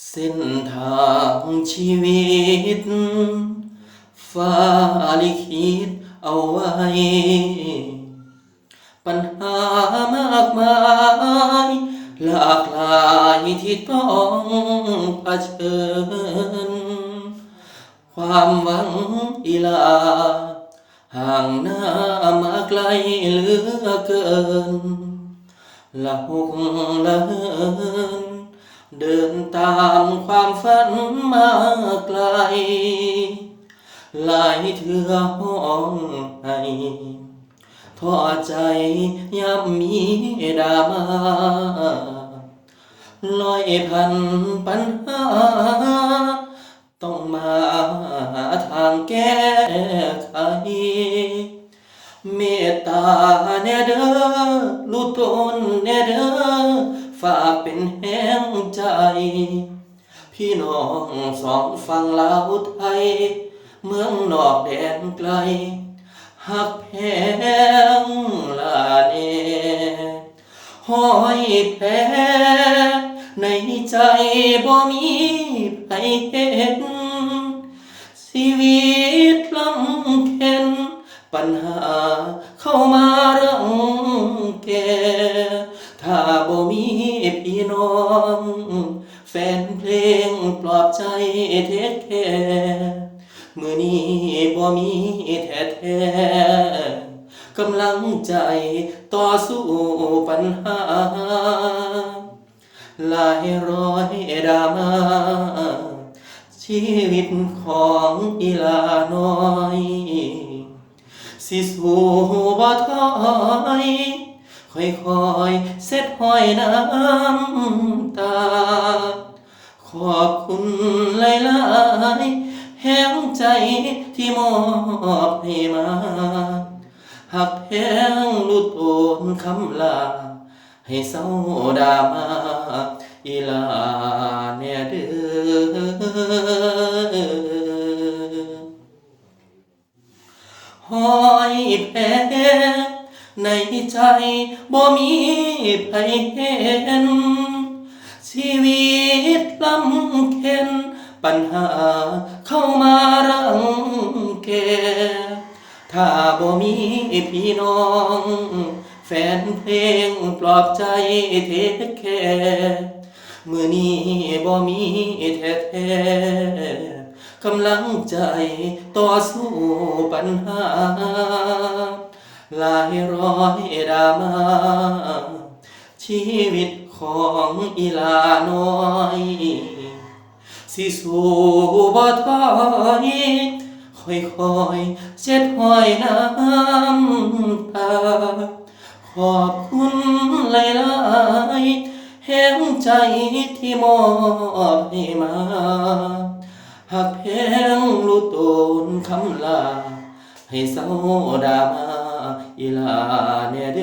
เส้นทางชีวิต ฟ้าลิขิตเอาไว้ ปัญหามากมาย หลากหลายที่ต้องเผชิญ ความหวังอีลา ห่างหน้ามาไกลเหลือเกินละหกละเหิน เดินตามความฝันมาไกล หลายเทื่อห้องให้ท้อใจยับมีดามาลอยพันปัญหา ต้องมาหาทางแก้ไขเมตตาแน่เด้อรู้ตนแน่เด้อ ฝากเป็นแห้งใจ พี่น้องสองฝั่งลาวไทย เมืองนอกแดนไกลหักแพงลาเนห้อยแพ้ในใจบ่มีใครเห็น ชีวิตลำเค็นปัญหาเข้ามารัง มีพี่น้อง แฟนเพลงปลอบใจเทคแคร์มือนี้บ่มีแท้แท้ๆกำลังใจต่อสู้ปัญหา หลายร้อยดรามา ชีวิตของอีลาน้อย สิสู้บ่ถอย ค่อยๆเซ็ดห้อยน้ำตา ขอบคุณหลายๆแห่งใจที่มอบให้มาหักแพงรู้ตนคำลา ให้เศร้าดามาอีลาเนี่ยเด้อหอยแพ ในใจบ่มีไผเห็น ชีวิตลำเค็นปัญหาเข้ามารังแกถ้าบ่มีพี่น้อง แฟนเพลงปลอบใจเทคแคร์มือนี้บ่มีแท้แท้ๆกำลังใจต่อสู้ปัญหา หลายร้อยดรามาชีวิตของอีลาน้อย สิสู้บ่ถอยค่อยๆเช็ดห้อยน้ำตา ขอบคุณหลายๆแห่งใจที่มอบให้มาหักแพงรู้ตนคำลา ให้เศร้าดรามา อีลาเน่เด